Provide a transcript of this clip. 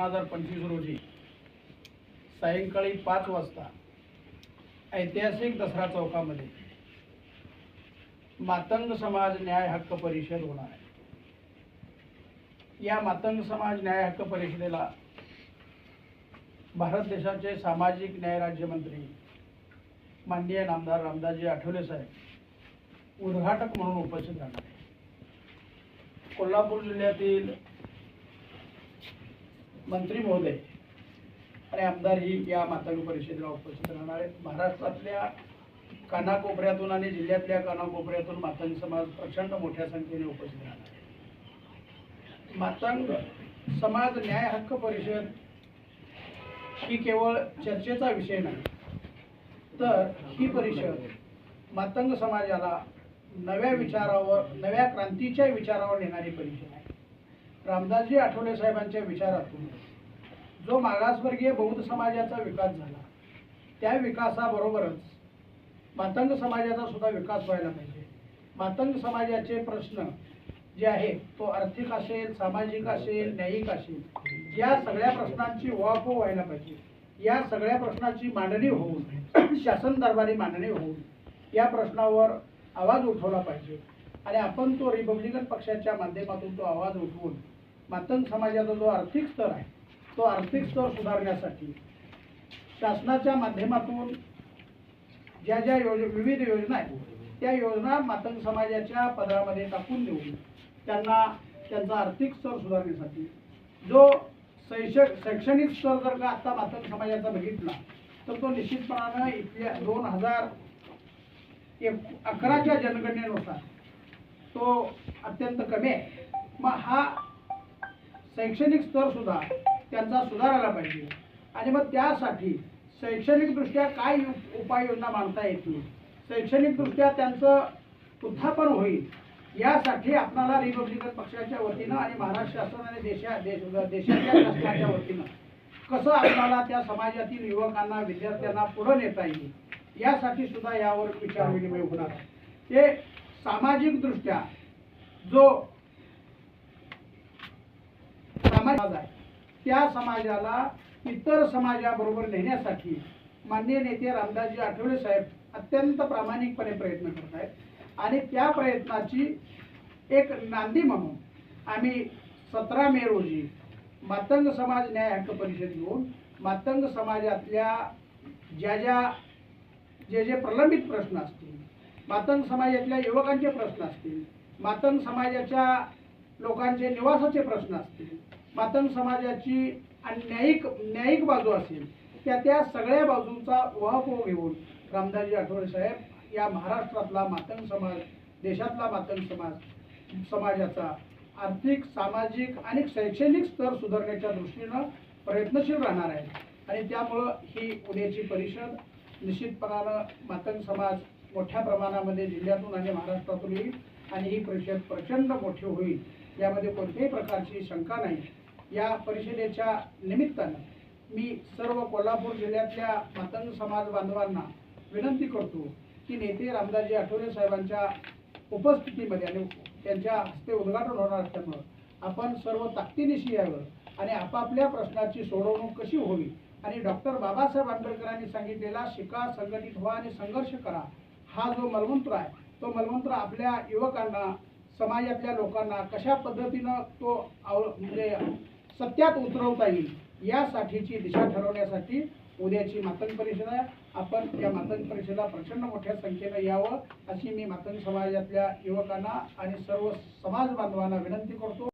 हजार पंचवीस रोजी सायंकाळी पाच वाजता ऐतिहासिक दसरा चौकामध्ये मातंग समाज न्याय हक्क परिषद होणार आहे. या मातंग समाज न्याय हक्क परिषदेला भारत देशाचे सामाजिक न्याय राज्यमंत्री माननीय नामदार रामदासजी आठवले साहेब उद्घाटक म्हणून उपस्थित राहणार आहे कोल्हापूर जिल्ह्यातील मंत्री महोदय आणि आमदारही या मातंग परिषदेला उपस्थित राहणार आहेत. महाराष्ट्रातल्या कानाकोपऱ्यातून आणि जिल्ह्यातल्या कानाकोपऱ्यातून मातंग समाज प्रचंड मोठ्या संख्येने उपस्थित राहणार आहे मातंग समाज न्याय हक्क परिषद ही केवळ चर्चेचा विषय नाही तर ही परिषद मातंग समाजाला नव्या विचारावर नव्या क्रांतीच्या विचारावर नेणारी परिषद आहे. रामदासजी आठवले साहेबांच्या विचारातून. जो मागासवर्गीय बौद्ध समाजाचा विकास झाला त्या विकासाबरोबरच मातंग समाजाचा सुद्धा विकास व्हायला पाहिजे. मातंग समाजाचे प्रश्न जे आहेत तो आर्थिक असेल सामाजिक असेल न्यायिक असेल या सगळ्या प्रश्नांची उहापोह व्हायला पाहिजे. या सगळ्या प्रश्नाची मांडणी होऊन शासन दरबारी मांडणी होऊन या प्रश्नावर आवाज उठवला पाहिजे. आणि आपण तो रिपब्लिकन पक्षाच्या माध्यमातून तो आवाज उठवून मातंग समाजाचा जो आर्थिक स्तर आहे तो आर्थिक स्तर सुधारण्यासाठी शासनाच्या माध्यमातून ज्या ज्या योज विविध योजना आहेत त्या योजना मातंग समाजाच्या पदरामध्ये टाकून देऊन त्यांना त्यांचा आर्थिक स्तर सुधारण्यासाठी. जो शैक्ष शैक्षणिक स्तर जर का आत्ता मातंग समाजाचा बघितला तर तो निश्चितपणानं इथल्या दोन हजार एक अकराच्या जनगणनेनुसार तो अत्यंत कमी आहे. मग हा शैक्षणिक स्तर सुद्धा त्यांचा सुधारायला पाहिजे. आणि मग त्यासाठी शैक्षणिकदृष्ट्या काय उप- उपाययोजना मांडता येतील? शैक्षणिकदृष्ट्या त्यांचं उत्थापन होईल यासाठी आपणाला रिपब्लिकन पक्षाच्या वतीनं आणि महाराष्ट्र शासन आणि देशा देश देशाच्या शासनाच्या वतीनं कसं आपल्याला त्या समाजातील युवकांना विद्यार्थ्यांना पुढं नेता येईल यासाठी सुद्धा यावर विचारविनिमय होणार ते सामाजिकदृष्ट्या जो समाज आहे त्या समाजाला इतर समाजाबरोबर नेण्यासाठी माननीय नेते रामदासजी आठवले साहेब अत्यंत प्रामाणिकपणे प्रयत्न करत आहेत आणि त्या प्रयत्नाची एक नांदी म्हणून आम्ही सतरा मे रोजी मातंग समाज न्याय हक्क परिषद घेऊन मातंग समाजातल्या ज्या ज्या जे जे प्रलंबित प्रश्न असतील मातंग समाजातल्या युवकांचे प्रश्न असतील मातंग समाजाच्या लोकांचे निवासाचे प्रश्न असतील मातंग समाजाची आणि न्यायिक न्यायिक बाजू असेल त्या त्या सगळ्या बाजूंचा वहपोह घेऊन रामदासजी आठवले साहेब या महाराष्ट्रातला मातंग समाज देशातला मातंग समाज समाजाचा आर्थिक सामाजिक आणि शैक्षणिक स्तर सुधारण्याच्या दृष्टीनं प्रयत्नशील राहणार आहे. आणि त्यामुळं ही उद्याची परिषद निश्चितपणानं मातंग समाज मोठ्या प्रमाणामध्ये जिल्ह्यातून आणि महाराष्ट्रातून येईल आणि ही परिषद प्रचंड मोठी होईल. यामध्ये कोणत्याही प्रकारची शंका नाही. या परिषदेच्या निमित्तानं मी सर्व कोल्हापूर जिल्ह्यातल्या मातंग समाज बांधवांना विनंती करतो की नेते रामदासजी आठवले साहेबांच्या उपस्थितीमध्ये आणि त्यांच्या हस्ते उद्घाटन होणार असल्यामुळं आपण सर्व ताकदीनिशी यावं आणि आपापल्या प्रश्नाची सोडवणूक कशी होईल आणि डॉक्टर बाबासाहेब आंबेडकरांनी सांगितलेला शिका संघटित व्हा आणि संघर्ष करा. हा जो मलमंत्र आहे तो मलमंत्र आपल्या युवकांना समाजातल्या लोकांना कशा पद्धतीनं तो आव म्हणजे सत्यात उतरवता येईल यासाठीची दिशा ठरवण्यासाठी उद्याची मातंग परिषद आहे. आपण या मातंग परिषदेला प्रचंड मोठ्या संख्येनं यावं अशी मी मातंग समाजातल्या युवकांना आणि सर्व समाज बांधवांना विनंती करतो.